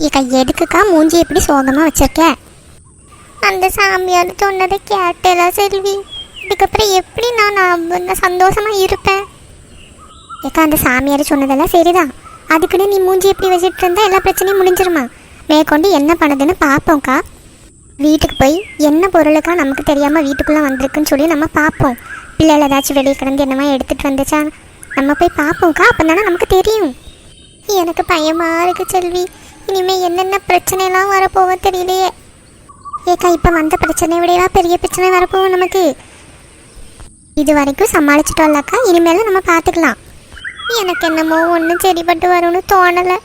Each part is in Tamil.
இக்கா எதுக்குக்கா மூஞ்சி எப்படி சோகமாக வச்சிருக்க அந்த சாமியார் சொன்னதை கேட்டேலா செல்வி இதுக்கப்புறம் எப்படி நான் நான் சந்தோஷமாக இருப்பேன் ஏக்கா அந்த சாமியார் சொன்னதெல்லாம் சரிதான் அதுக்குன்னு நீ மூஞ்சி எப்படி வச்சுட்டு இருந்தா எல்லா பிரச்சனையும் முடிஞ்சிருமா மேற்கொண்டு என்ன பண்ணுதுன்னு பார்ப்போம்க்கா வீட்டுக்கு போய் என்ன பொருளுக்கா நமக்கு தெரியாமல் வீட்டுக்குள்ளே வந்திருக்குன்னு சொல்லி நம்ம பார்ப்போம் பிள்ளைகள் ஏதாச்சும் வெளியே கிடந்து என்னமா எடுத்துகிட்டு வந்துச்சா நம்ம போய் பார்ப்போம்க்கா அப்போ தானே நமக்கு தெரியும் எனக்கு பயமாக இருக்கு செல்வி இனிமேல் என்னென்ன பிரச்சனைலாம் வரப்போவோ தெரியலையே. ஏக்கா இப்போ வந்த பிரச்சனையை விடவா பெரிய பிரச்சனை வரப்போகும் நமக்கு? இது வரைக்கும் சமாளிச்சிட்டோம்லக்கா இனிமேல் நம்ம பார்த்துக்கலாம். எனக்கு என்னமோ ஒன்றும் சரிப்பட்டு வரும்னு தோணலை.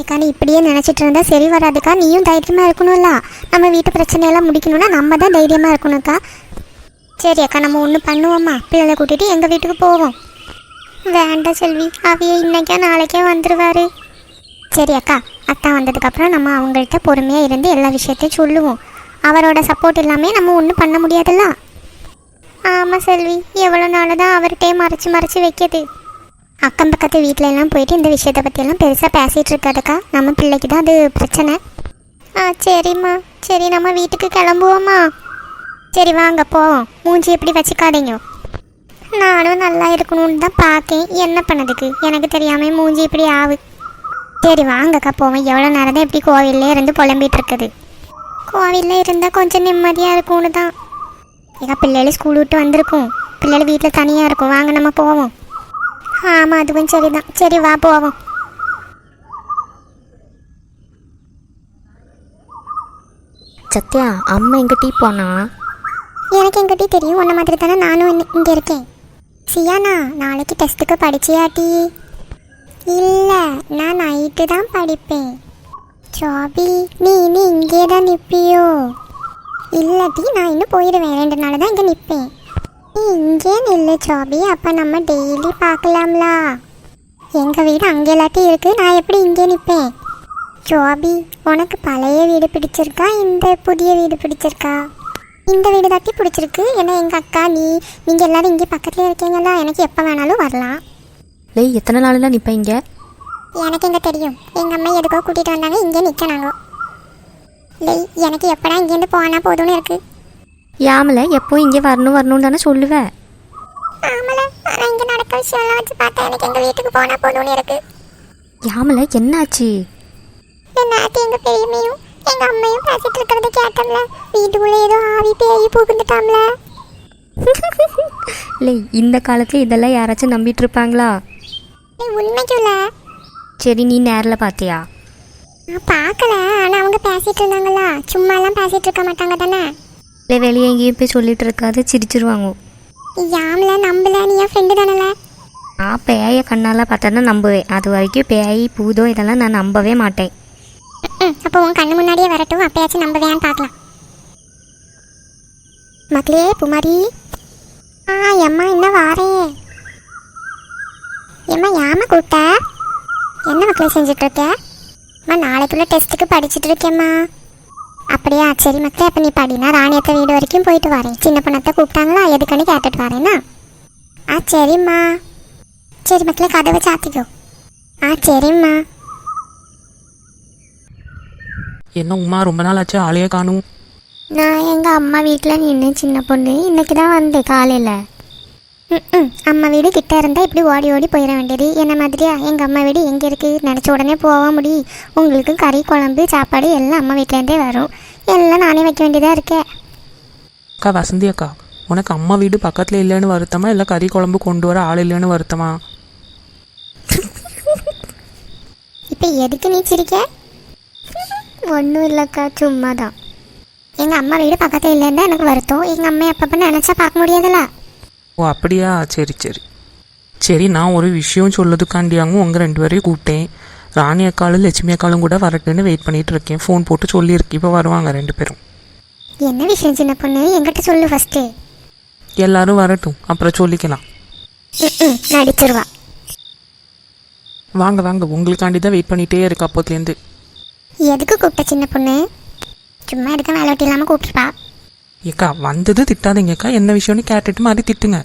ஏக்கா நீ இப்படியே நினச்சிட்டு இருந்தால் சரி வராதுக்கா நீயும் தைரியமாக இருக்கணும்ல. நம்ம வீட்டு பிரச்சனையெல்லாம் முடிக்கணும்னா நம்ம தான் தைரியமாக இருக்கணும்க்கா. சரி அக்கா நம்ம ஒன்று பண்ணுவோம்மா. பிள்ளைகளை கூட்டிகிட்டு எங்கள் வீட்டுக்கு போவோம். வேண்டாம் செல்வி அவைய இன்னைக்கா நாளைக்கே வந்துடுவாரு சரி அக்கா அக்கா வந்ததுக்கப்புறம் நம்ம அவங்கள்ட்ட பொறுமையாக இருந்து எல்லா விஷயத்தையும் சொல்லுவோம். அவரோட சப்போர்ட் இல்லாமல் நம்ம ஒன்றும் பண்ண முடியாதுல்ல? ஆமாம் செல்வி எவ்வளோ நாள் தான் அவர்கிட்டே மறைச்சி மறைச்சி வைக்கிது. அக்கம் பக்கத்து வீட்டில எல்லாம் போயிட்டு இந்த விஷயத்தை பற்றியெல்லாம் பெருசாக பேசிகிட்டு இருக்காதுக்கா நம்ம பிள்ளைக்கு தான் அது பிரச்சனை. ஆ சரிம்மா. சரி நம்ம வீட்டுக்கு கிளம்புவோம்மா. சரி வாங்க போவோம். மூஞ்சி எப்படி வச்சுக்காதீங்க. நானும் நல்லா இருக்கணும்னு தான் பார்க்கேன் என்ன பண்ணதுக்கு? எனக்கு தெரியாமல் மூஞ்சி இப்படி ஆகு சரி வாங்கக்கா போவோம். எவ்வளோ நேரம் தான் இப்படி கோவில்லே இருந்து புலம்பிட்டு இருக்குது. கோவிலில் இருந்தால் கொஞ்சம் நிம்மதியாக இருக்கும்னு தான். எங்கள் பிள்ளைகள் ஸ்கூல் விட்டு வந்திருக்கும். பிள்ளைகள் வீட்டில் தனியாக இருக்கும். வாங்க நம்ம போவோம். ஆமாம் அதுவும் சரிதான். சரி வா போவோம். சத்யா அம்மா எங்க டீ போனா? எனக்கு எங்கிட்டே தெரியும். உன்ன மாதிரி தானே நானும் இங்கே இருக்கேன். சியானா நாளைக்கு டெஸ்ட்டுக்கு படிச்சியாட்டி இல்லை நான் நைட்டு தான் படிப்பேன். ஜாபி நீ இனி இங்கே தான் நிற்பியோ இல்லாட்டி நான் இன்னும் போயிடுவேன் ரெண்டு நாள் தான் இங்கே நிற்பேன் நீ இங்கே நில்லு ஜாபி அப்போ நம்ம டெய்லி பார்க்கலாம்லா? எங்கள் வீடு அங்கே எல்லாத்தையும் இருக்குது நான் எப்படி இங்கே நிற்பேன் ஜோபி உனக்கு பழைய வீடு பிடிச்சிருக்கா? இந்த புதிய வீடு பிடிச்சிருக்கா? இந்த வீடு தாட்டி பிடிச்சிருக்கு. ஏன்னா எங்கள் அக்கா நீ நீங்கள் எல்லோரும் இங்கே பக்கத்துலேயே இருக்கீங்களா? எனக்கு எப்போ வேணாலும் வரலாம். லேய் எத்தனை நாள் தான் நிற்ப இங்க? எனக்கு எங்கே தெரியும். எங்கள் அம்மா எதுக்கோ கூட்டிகிட்டு வந்தாங்க இங்கே நிற்கனாங்க இல்லை எனக்கு எப்படா இங்கேருந்து போனா போதும்னு இருக்கு. யாமல எப்போ இங்கே வரணும் வரணும் தானே சொல்லுவேன் ஆமல ஆனால் இங்கே நடக்க விஷயம்லாம் வச்சு பார்த்தா எனக்கு எங்கள் வீட்டுக்கு போனா போதும்னு இருக்கு. யாமல என்னாச்சு? நேற்று எங்கள் பெரியம்மையும் எங்கள் அம்மையும் பேசிட்டு இருக்கிறத கேட்டோம்ல. வீட்டுக்குள்ளே ஏதோ ஆவி பேய் புகுந்துட்டாம்ல. லே இந்த காலத்துல இதெல்லாம் யாராச்சும் நம்பிட்டு இருப்பாங்களா? சரி நீ நேரில் பார்த்தியா நான் பார்க்கல ஆனால் அவங்க பேசிட்டு இருந்தாங்களா சும்மாலாம் பேசிட்டு இருக்க மாட்டாங்க தானே? இல்லை வெளியே எங்கேயும் போய் சொல்லிட்டு இருக்காது சிரிச்சிருவாங்க. யாமல நம்பல நீ என் ஃப்ரெண்டு தானல? நான் பேய கண்ணால் பார்த்தா தான் நம்புவேன். அது வரைக்கும் பேய் பூதோ இதெல்லாம் நான் நம்பவே மாட்டேன். அப்போ உன் கண்ணு முன்னாடியே வரட்டும். அப்பயாச்சும் நம்பவையான்னு பார்க்கலாம். மக்களே புமாரி. ஆ எம்மா என்ன வாரேன் எம்மா யாம கூப்பிட்ட? என்ன மக்களே செஞ்சுட்டு இருக்க அம்மா நாளைக்குள்ள டெஸ்ட்டுக்கு படிச்சுட்டு இருக்கேம்மா. அப்படியா? சரி மக்களே அப்போ நீ படினா ராணியத்தை வீடு வரைக்கும் போயிட்டு வரேன். சின்ன பொண்ணத்தை கூப்பிட்டாங்களா? எதுக்குன்னு கேட்டுட்டு வரேன்னா ஆ? சரிம்மா. சரி மக்களே கதவை சாத்திக்கோ. ஆ சரிம்மா. என்ன உமா ரொம்ப நாள் ஆச்சு ஆளையே காணும். நான் எங்கள் அம்மா வீட்டில் நின்று சின்ன பொண்ணு. இன்னைக்கு தான் வந்தேன் காலையில். ம் அம்மா வீடு கிட்ட இருந்தால் இப்படி ஓடி ஓடி போயிட வேண்டியது. என்ன மாதிரியா? எங்கள் அம்மா வீடு எங்கே இருக்குது நினச்ச உடனே போக முடியும் உங்களுக்கு கறி குழம்பு சாப்பாடு எல்லாம் அம்மா வீட்டிலேருந்தே வரும். எல்லாம் நானே வைக்க வேண்டியதாக இருக்கேன் அக்கா வசந்தி அக்கா உனக்கு அம்மா வீடு பக்கத்தில் இல்லைன்னு வருத்தமா? இல்லை கறி குழம்பு கொண்டு வர ஆள் இல்லைன்னு வருத்தமா? இப்போ எதுக்கு நீ சிரிக்க? ஒன்றும் இல்லைக்கா சும்மா தான் எங்கள் அம்மா வீடு பக்கத்தில் இல்லைன்னு எனக்கு வருத்தம். எங்கள் அம்மா எப்பப்போ நினச்சா பார்க்க முடியாதுல்ல. ஓ அப்படியா? சரி சரி. சரி நான் ஒரு விஷயம் சொல்லதுக்காண்டியாங்க உங்கள் ரெண்டு பேரையும் கூப்பிட்டேன். ராணி அக்காலும் லட்சுமி அக்காலும் கூட வரட்டுன்னு வெயிட் பண்ணிட்டு இருக்கேன். ஃபோன் போட்டு சொல்லியிருக்கேன் இப்போ வருவாங்க ரெண்டு பேரும். என்ன விஷயம் சின்ன பொண்ணு? என்கிட்ட சொல்லு ஃபஸ்ட்டு எல்லாரும் வரட்டும். அப்புறம் சொல்லிக்கலாம். நடிச்சிருவா வாங்க வாங்க. உங்களுக்காண்டி தான் வெயிட் பண்ணிகிட்டே இருக்கு அப்போத்துலேருந்து எதுக்கு கூப்பிட்ட சின்ன பொண்ணு? சும்மா எடுக்க வேலை இல்லாமல் கூப்பிட்டுருப்பா. ஏக்கா வந்தது திட்டாதீங்கக்கா. என்ன விஷயம்னு கேட்டுட்டு மாதிரி திட்டுங்க.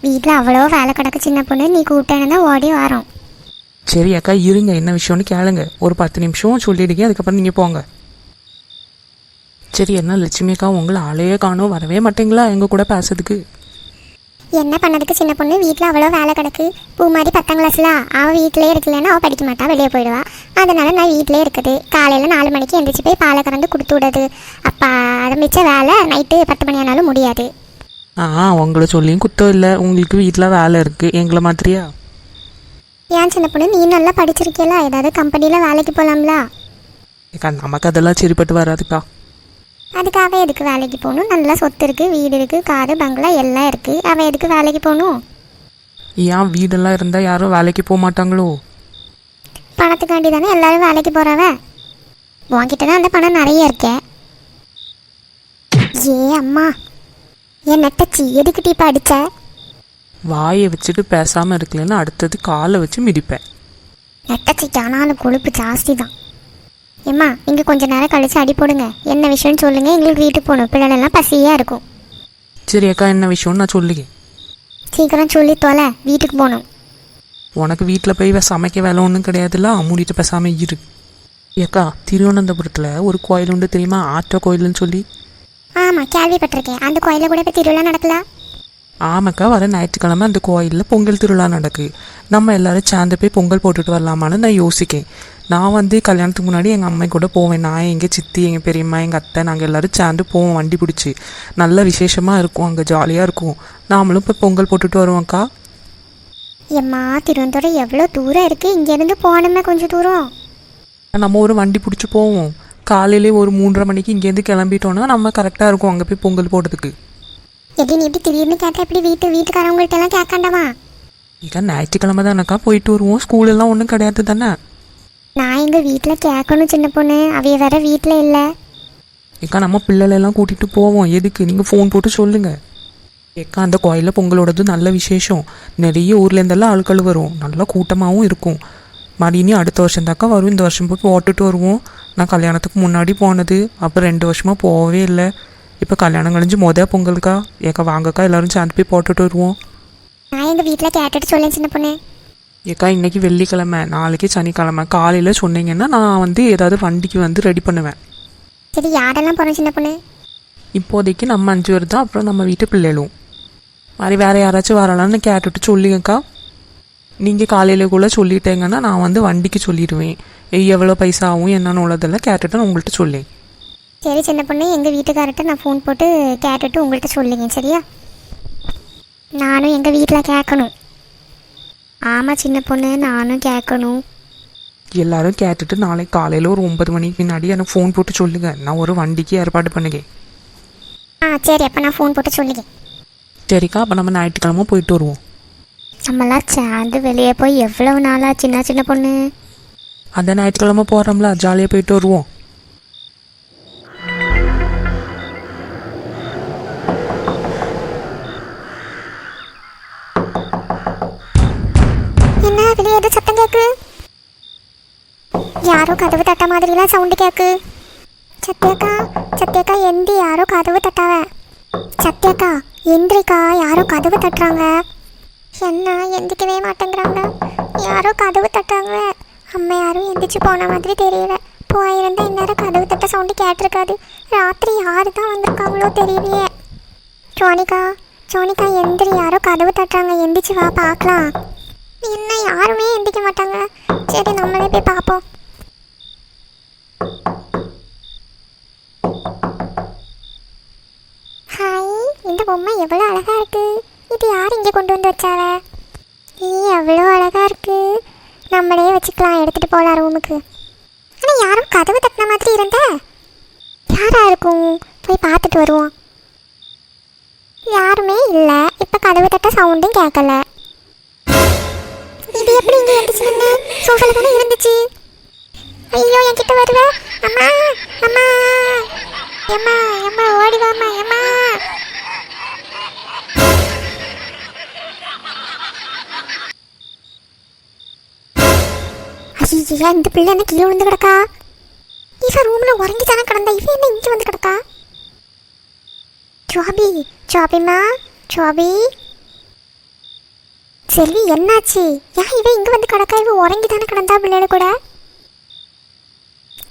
வீட்டில் அவ்வளோ வேலை கிடக்கு சின்ன பொண்ணு. நீ கூப்பிட்டேன்னு தான் ஓடி வரோம். சரி அக்கா இருங்க. என்ன விஷயம்னு கேளுங்க. ஒரு பத்து நிமிஷம் சொல்லிடுங்க. அதுக்கப்புறம் நீங்கள் போங்க. சரி என்ன லட்சுமி அக்கா உங்களை ஆளையே காணோம். வரவே மாட்டீங்களா? எங்கள் கூட பேசுறதுக்கு? என்ன பண்ணதுக்கு சின்ன பொண்ணு? வீட்டில் அவ்வளோ வேலை கிடக்கு. பூ மாதிரி பத்தாம் கிளாஸ்ல அவள் வீட்டிலே இருக்கலன்னா அவள் படிக்க மாட்டா வெளியே போயிடுவா. அதனால நான் வீட்டிலே இருக்குது காலையில் நாலு மணிக்கு எந்திரிச்சு போய் பாலை கறந்து கொடுத்து விடுறது. அப்போ ஆரம்பித்த வேலை நைட்டு பத்து மணி ஆனாலும் முடியாது. ஆ உங்களை சொல்லியும் குத்தம் இல்லை. உங்களுக்கு வீட்டில் வேலை இருக்குது எங்களை மாதிரியா? ஏன் சின்ன பொண்ணு? நீ நல்லா படிச்சிருக்கியல ஏதாவது கம்பெனியில் வேலைக்கு போகலாம்ல நமக்கு அதெல்லாம் சரிப்பட்டு வராதுக்கா. அதுக்காக எதுக்கு வேலைக்கு போகணும்? நல்லா சொத்து இருக்குது வீடு இருக்குது காரு பங்களா எல்லாம் இருக்குது அவள் எதுக்கு வேலைக்கு போகணும்? ஏன் வீடெல்லாம் இருந்தால் யாரும் வேலைக்கு போக மாட்டாங்களோ? பணத்துக்காண்டி தானே எல்லாரும் வேலைக்கு போகிறாவ உன்கிட்ட தான் அந்த பணம் நிறைய இருக்கே. ஏ அம்மா என் நெட்டச்சி எதுக்கு டீப்பா அடிச்ச வாயை வச்சுட்டு பேசாமல் இருக்கலன்னா அடுத்தது காலை வச்சு மிதிப்பேன். நெட்டச்சிக்கு ஆனாலும் கொழுப்பு ஜாஸ்தி தான் ஏம்மா இங்கே கொஞ்ச நேரம் கழிச்சு அடி போடுங்க. என்ன விஷயம்னு சொல்லுங்கள் எங்களுக்கு வீட்டுக்கு போகணும். பிள்ளைகளெல்லாம் பசியாக இருக்கும். சரி அக்கா என்ன விஷயம்னு நான் சொல்லுங்க சீக்கிரம் சொல்லி தொலை. வீட்டுக்கு போகணும். உனக்கு வீட்டில் போய் சமைக்க வேலை ஒன்றும் கிடையாதுல்ல? மூடிட்டு பேசாமல் இரு. ஏக்கா திருவனந்தபுரத்தில் ஒரு கோயில் உண்டு தெரியுமா? ஆற்ற கோயில்னு சொல்லி. ஆமாம் கேள்விப்பட்டிருக்கேன். அந்த கோயிலில் கூட இப்போ திருவிழா நடக்கல? ஆமாக்கா வர ஞாயிற்றுக்கிழமை அந்த கோயிலில் பொங்கல் திருவிழா நடக்கு. நம்ம எல்லாரும் சேர்ந்து போய் பொங்கல் போட்டுட்டு வரலாமான்னு நான் யோசிக்கேன். நான் வந்து கல்யாணத்துக்கு முன்னாடி எங்கள் அம்மா கூட போவேன். நான் எங்கள் சித்தி எங்கள் பெரியம்மா எங்கள் அத்தை நாங்கள் எல்லாரும் சேர்ந்து போவோம் வண்டி பிடிச்சி. நல்ல விசேஷமாக இருக்கும் அங்கே ஜாலியாக இருக்கும். நாமளும் போய் பொங்கல் போட்டுட்டு வருவோம்க்கா. எம்மா திருவனந்தபுரம் எவ்வளோ தூரம் இருக்குது இங்கேருந்து போகணுமே கொஞ்சம் தூரம். நம்ம ஒரு வண்டி பிடிச்சி போவோம். காலையிலே ஒரு மூன்றரை மணிக்கு இங்கேருந்து கிளம்பிட்டோன்னா நம்ம கரெக்டாக இருக்கும் அங்கே போய் பொங்கல் போடுறதுக்கு. எப்படி நீ இப்படி திடீர்னு கேட்டால் எப்படி வீட்டு வீட்டுக்காரவங்கள்ட்ட எல்லாம் கேட்காண்டவா இக்கா ஞாயிற்றுக்கிழமை தானேக்கா போயிட்டு வருவோம். ஸ்கூலெல்லாம் ஒன்றும் கிடையாது தானே? நான் எங்கள் வீட்டில் கேட்கணும் சின்ன பொண்ணு. அவைய வேற வீட்டில் இல்லை. ஏக்கா நம்ம பிள்ளைகளெல்லாம் கூட்டிகிட்டு போவோம். எதுக்கு? நீங்கள் ஃபோன் போட்டு சொல்லுங்கள் ஏக்கா அந்த கோயிலில் பொங்கலோடது நல்ல விசேஷம். நிறைய ஊர்லேருந்தெல்லாம் ஆட்கள் வரும். நல்லா கூட்டமாகவும் இருக்கும். மறுபடியும் அடுத்த வருஷம் தாக்கா வரும். இந்த வருஷம் போய் போட்டுட்டு வருவோம். நான் கல்யாணத்துக்கு முன்னாடி போனது. அப்புறம் ரெண்டு வருஷமாக போகவே இல்லை. இப்போ கல்யாணம் கழிஞ்சு மொதல் பொங்கலுக்கா? ஏக்கா வாங்கக்கா எல்லாரும் சேர்ந்து போய் போட்டுட்டு வருவோம். நான் எங்கள் வீட்டில் கேட்டுட்டு சொல்லேன் சின்ன பொண்ணு. ஏக்கா இன்னைக்கு வெள்ளிக்கிழமை. நாளைக்கு சனிக்கிழமை. காலையில் சொன்னீங்கன்னா நான் வந்து ஏதாவது வண்டிக்கு வந்து ரெடி பண்ணுவேன். சரி யாரெல்லாம் போகிறோம் சின்ன பொண்ணு? இப்போதைக்கு நம்ம அஞ்சு பேர் தான். அப்புறம் நம்ம வீட்டு பிள்ளைகளும். மாதிரி வேறு யாராச்சும் வரலான்னு கேட்டுட்டு சொல்லுங்கக்கா. நீங்கள் காலையில் கூட சொல்லிட்டேங்கன்னா நான் வந்து வண்டிக்கு சொல்லிடுவேன். எவ்வளோ பைசா ஆகும் என்னன்னு உள்ளதெல்லாம் கேட்டுட்டு நான் உங்கள்கிட்ட சொல்லேன். சரி சின்ன பொண்ணு எங்கள் வீட்டுக்கார்ட்ட நான் ஃபோன் போட்டு கேட்டுட்டு உங்கள்கிட்ட சொல்லுங்க சரியா? நானும் எங்கள் வீட்டில் கேட்கணும். ஆமாம் சின்ன பொண்ணு நானும் கேட்கணும். எல்லாரும் கேட்டுட்டு நாளைக்கு காலையில் ஒரு ஒன்பது மணிக்கு முன்னாடி எனக்கு ஃபோன் போட்டு சொல்லுங்க. நான் ஒரு வண்டிக்கு ஏற்பாடு பண்ணுங்க ஆ சரி அப்போ நான் ஃபோன் போட்டு சொல்லுங்க சரிக்கா அப்போ நம்ம ஞாயிற்றுக்கிழமை போயிட்டு வருவோம். நம்மளாம் சேர்ந்து வெளியே போய் எவ்வளோ நாளா சின்ன சின்ன பொண்ணு? அந்த ஞாயிற்றுக்கிழமை போகிறோம்ல ஜாலியாக போயிட்டு வருவோம். என்ன? வெளியே ஏதோ சத்தம் கேக்கு. யாரோ கதவு தட்ட மாதிரிலாம் சவுண்டு கேக்கு. சத்யாக்கா சத்யாக்கா எந்தி யாரோ கதவு தட்டாவ. சத்யாக்கா எந்திரிக்கா யாரோ கதவு தட்டுறாங்க. என்ன? எந்திக்கவே மாட்டேங்கிறாங்க. யாரோ கதவு தட்டுறாங்க அம்மா யாரும் எந்திரிச்சு போன மாதிரி தெரியல. போயிருந்தா இந்நேரம் கதவு தட்ட சவுண்டு கேட்டிருக்காது. ராத்திரி யாரு தான் வந்திருக்காங்களோ தெரியலையே. சோனிகா சோனிகா எந்திரி யாரோ கதவு தட்டுறாங்க. எந்திரிச்சு வா பார்க்கலாம். என்ன யாருமே எந்திக்க மாட்டாங்க. சரி நம்மளே போய் பார்ப்போம். ஹாய் இந்த பொம்மை எவ்வளோ அழகாக இருக்கு. இது யார் இங்கே கொண்டு வந்து வச்சாவ? ஏ எவ்வளோ அழகாக இருக்கு. நம்மளே வச்சுக்கலாம் எடுத்துகிட்டு போகலாம் ரூமுக்கு. ஆனால் யாரும் கதவு தட்டின மாதிரி இருந்த? யாராக இருக்கும்? போய் பார்த்துட்டு வருவோம். யாருமே இல்லை. இப்போ கதவு தட்ட சவுண்டும் கேட்கல எப்படி இங்கே இருந்துச்சு வந்து சோஃபால தானே இருந்துச்சு. ஐயோ என்கிட்ட வருவ அம்மா அம்மா. அம்மா அம்மா ஓடி வாமா அம்மா ஐயா இந்த பிள்ளை என்ன கீழே விழுந்து கிடக்கா? இவ ரூம்ல உறங்கி தானே கிடந்தா? இவன் என்ன இங்கே வந்து கிடக்கா? Joby ஜாபிமா Joby. செல்வி என்னாச்சு? ஏன் இவன் இங்கே வந்து கிடக்கா? இவன் உறங்கி தானே கிடந்தா பிள்ளையோட கூட?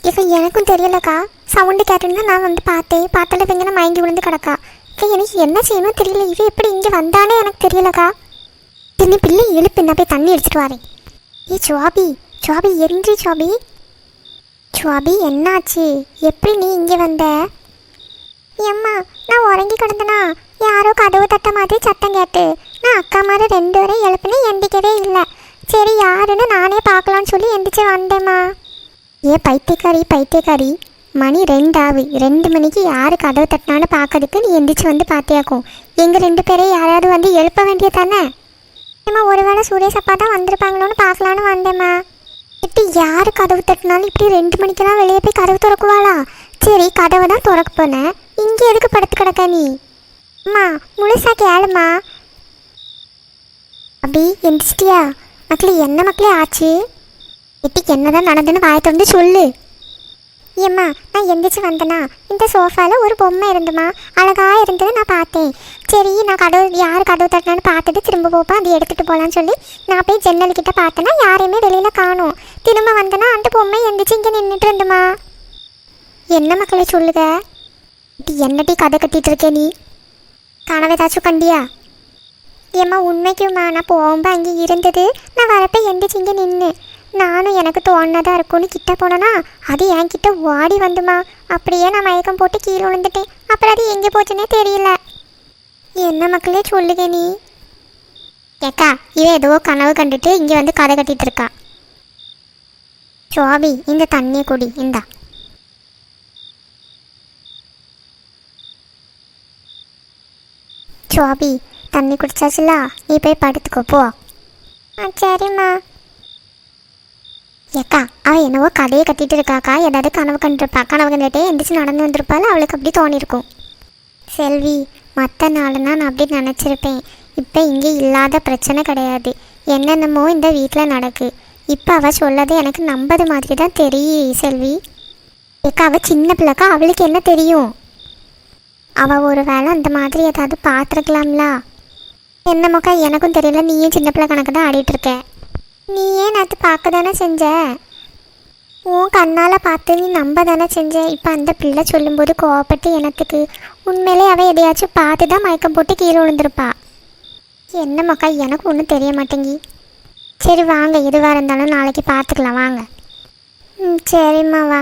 இப்போ எனக்கும் தெரியலக்கா. சவுண்டு கேட்டுன்னு நான் வந்து பார்த்தேன். பார்த்தால இவங்க நான் மயங்கி விழுந்து கிடக்கா. இப்போ எனக்கு என்ன செய்யணும் தெரியல. இவன் எப்படி இங்கே வந்தானே எனக்கு தெரியலக்கா. பின்ன பிள்ளை எழுப்பு. நான் போய் தண்ணி அடிச்சிட்டு வரேன். ஏ சுவாபி. சுவாபி எரிஞ்சி சுவாபி. சுவாபி என்னாச்சு? எப்படி நீ இங்கே வந்த? ஏம்மா நான் உறங்கி கிடந்தனா? யாரோ கதவு தட்ட மாதிரி சத்தம் கேட்டு. நான் அக்கா மாதிரி ரெண்டு வரையும் எழுப்புன்னு எந்திக்கவே இல்லை. சரி யாருன்னு நானே பார்க்கலான்னு சொல்லி எந்திரிச்சு வந்தேம்மா. ஏ பைத்தியக்காரி பைத்தியக்காரி. மணி ரெண்டாவு. ரெண்டு மணிக்கு யார் கதவு தட்டினான்னு பார்க்கறதுக்கு நீ எந்திரிச்சு வந்து பார்த்தியாக்கும். எங்கள் ரெண்டு பேரையும் யாராவது வந்து எழுப்ப வேண்டியது தானே ஏம்மா ஒருவேளை சுரேஷ் அப்பா தான் வந்திருப்பாங்களோன்னு பார்க்கலான்னு வந்தேம்மா. இப்படி யார் கதவு தட்டினாலும் இப்படி ரெண்டு மணிக்கெல்லாம் வெளியே போய் கதவு திறக்குவாளா? சரி கதவை தான் திறக்க போனேன் இங்கே எதுக்கு படுத்து கிடக்க நீ? அம்மா முழுசா கேளுமா. அபி எந்திரிச்சிட்டியா? மக்களே என்ன மக்களே ஆச்சு? எட்டிக்கு என்னதான் நடந்துன்னு வாயை திறந்து சொல்லு. ஏம்மா நான் எந்திரிச்சு வந்தேனா? இந்த சோஃபாவில் ஒரு பொம்மை இருந்துமா? அழகாக இருந்தது நான் பார்த்தேன். சரி நான் கடவு யார் கதவு தட்டினான்னு பார்த்துட்டு திரும்ப போப்பா அதை எடுத்துகிட்டு போகலான்னு சொல்லி நான் போய் ஜன்னல் கிட்ட பார்த்தேன்னா யாரையுமே வெளியில் காணும். திரும்ப வந்தேன்னா அந்த பொம்மை எந்திரிச்சு இங்கே நின்றுட்டு இருந்துமா? என்ன மக்களை சொல்லுக என்னட்டி கதை கட்டிகிட்டு இருக்கே நீ? கனவு ஏதாச்சும் கண்டியா? ஏம்மா உண்மைக்குமா? நான் போகும்போது அங்கே இருந்தது. நான் வரப்ப எந்திரிச்சு இங்கே நின்று. நானும் எனக்கு தோணுனதா இருக்கும்னு கிட்ட போனேன்னா அது என் கிட்ட ஓடி வந்துமா? அப்படியே நான் மயக்கம் போட்டு கீழே விழுந்துட்டேன். அப்புறம் அது எங்கே போச்சுன்னே தெரியல. என்ன மக்களே சொல்லுங்க நீ? ஏக்கா இவ ஏதோ கனவு கண்டுட்டு இங்கே வந்து கதை கட்டிட்டு இருக்கா. சோபி இந்த தண்ணியை குடி. இந்தா. சுவாபி தண்ணி குடிச்சாச்சுல? நீ போய் படுத்துக்கோ போ. ஆ சரிம்மா. ஏக்கா அவள் என்னவோ கதையை கட்டிட்டு இருக்காக்கா. ஏதாவது கனவு கண்டிருப்பா. கனவு கண்டுட்டே எந்திரிச்சு நடந்து வந்திருப்பாள்? அவளுக்கு அப்படி தோணியிருக்கும் செல்வி மற்ற நாளுனா நான் அப்படி நினச்சிருப்பேன். இப்போ இங்கே இல்லாத பிரச்சனை கிடையாது. என்னென்னமோ இந்த வீட்டில் நடக்கு. இப்போ அவள் சொல்லது எனக்கு நம்பது மாதிரி தான் தெரியும் செல்வி. ஏக்கா அவள் சின்ன பிள்ளைக்கா அவளுக்கு என்ன தெரியும்? அவள் ஒரு வேளை அந்த மாதிரி ஏதாவது பார்த்துருக்கலாம்ல? என்னமோக்கா எனக்கும் தெரியல. நீயும் சின்ன பிள்ளை கணக்கு தான் ஆடிட்டுருக்க நீ ஏன் நேற்று பார்க்க தானே செஞ்ச? உன் கண்ணால் பார்த்து நீ நம்ப தானே செஞ்ச? இப்போ அந்த பிள்ளை சொல்லும்போது கோவப்பட்டு எனத்துக்கு உண்மையிலே அவள் எதையாச்சும் பார்த்து தான் மயக்கம் போட்டு கீழே விழுந்திருப்பா. என்ன மக்கா எனக்கு ஒன்றும் தெரிய மாட்டேங்கி. சரி வாங்க. எதுவாக இருந்தாலும் நாளைக்கு பார்த்துக்கலாம். வாங்க. ம் சரிம்மா வா